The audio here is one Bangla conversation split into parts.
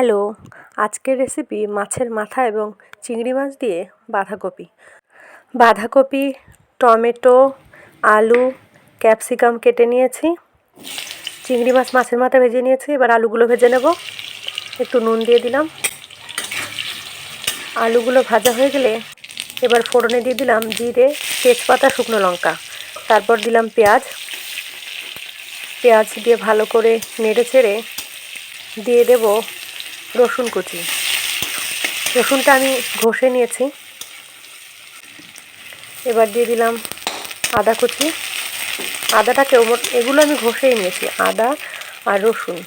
হ্যালো, আজকের রেসিপি মাছের মাথা এবং চিংড়ি মাছ দিয়ে বাঁধাকপি। বাঁধাকপি, টমেটো, আলু, ক্যাপসিকাম কেটে নিয়েছি। চিংড়ি মাছ মাছের মাথা ভেজে নিয়েছি, এবার আলুগুলো ভেজে নেব। একটু নুন দিয়ে দিলাম। আলুগুলো ভাজা হয়ে গেলে এবার ফোড়নে দিয়ে দিলাম জিরে, তেজপাতা, শুকনো লঙ্কা। তারপর দিলাম পেঁয়াজ। পেঁয়াজ দিয়ে ভালো করে নেড়ে চেড়ে দিয়ে দেব রসুন কুচি। রসুনটা আমি ঘষে নিয়েছি। এবার দিয়ে দিলাম আদা কুচি। আদাটাকে এগুলো আমি ঘষেই নিয়েছি, আদা আর রসুন।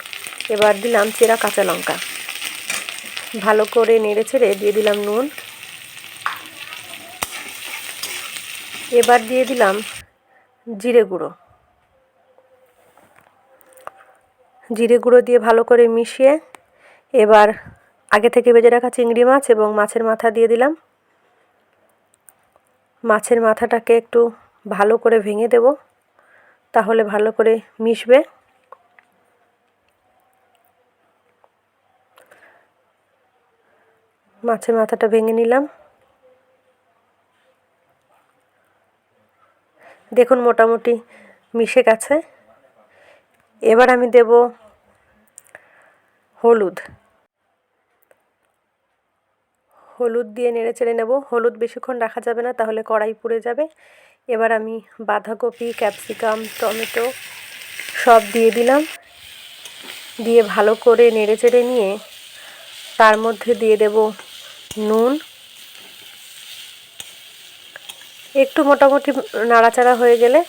এবার দিলাম চেরা কাঁচা লঙ্কা। ভালো করে নেড়ে ছেড়ে দিয়ে দিলাম নুন। এবার দিয়ে দিলাম জিরে গুঁড়ো। জিরে গুঁড়ো দিয়ে ভালো করে মিশিয়ে এবার আগে থেকে বেজে রাখা চিংড়ি মাছ এবং মাছের মাথা দিয়ে দিলাম। মাছের মাথাটাকে একটু ভালো করে ভেঙে দেব, তাহলে ভালো করে মিশবে। মাছের মাথাটা ভেঙে নিলাম। দেখুন মোটামুটি মিশে গেছে। এবার আমি দেব হলুদ। হলুদ দিয়ে নেড়ে চেড়ে নেব। হলুদ বেশিক্ষণ রাখা যাবে না, তাহলে কড়াই পুড়ে যাবে। এবার আমি বাঁধাকপি, ক্যাপসিকাম, টমেটো সব দিয়ে দিলাম। দিয়ে ভালো করে নেড়ে চেড়ে নিয়ে তার মধ্যে দিয়ে দেব নুন। একটু মোটামুটি নাড়াচাড়া হয়ে গেলে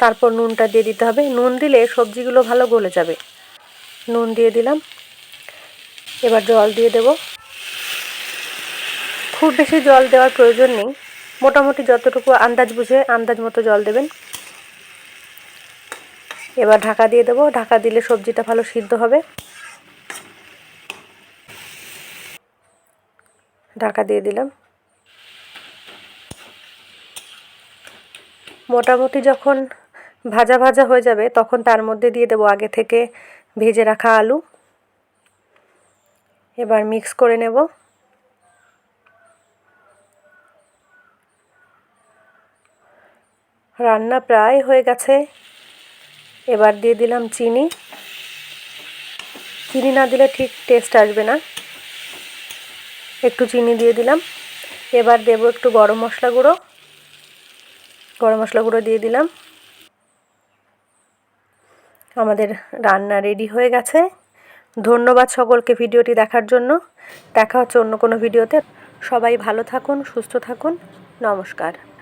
তারপর নুনটা দিয়ে দিতে হবে। নুন দিলে সবজিগুলো ভালো গলে যাবে। নুন দিয়ে দিলাম। এবার জল দিয়ে দেব। খুব বেশি জল দেওয়ার প্রয়োজন নেই। মোটামুটি যতটুকু আন্দাজ বুঝে আন্দাজ মতো জল দেবেন। এবার ঢাকা দিয়ে দেবো। ঢাকা দিলে সবজিটা ভালো সিদ্ধ হবে। ঢাকা দিয়ে দিলাম। মোটামুটি যখন ভাজা ভাজা হয়ে যাবে, তখন তার মধ্যে দিয়ে দেবো আগে থেকে ভেজে রাখা আলু। এবার মিক্স করে নেব। রান্না প্রায় হয়ে গেছে। এবার দিয়ে দিলাম চিনি। চিনি না দিলে ঠিক টেস্ট আসবে না। একটু চিনি দিয়ে দিলাম। এবার দেব একটু গরম মশলা গুঁড়ো। গরম মশলা গুঁড়ো দিয়ে দিলাম। আমাদের রান্না রেডি হয়ে গেছে। ধন্যবাদ সকলকে ভিডিওটি দেখার জন্য। দেখা হচ্ছে অন্য কোনো ভিডিওতে। সবাই ভালো থাকুন, সুস্থ থাকুন। নমস্কার।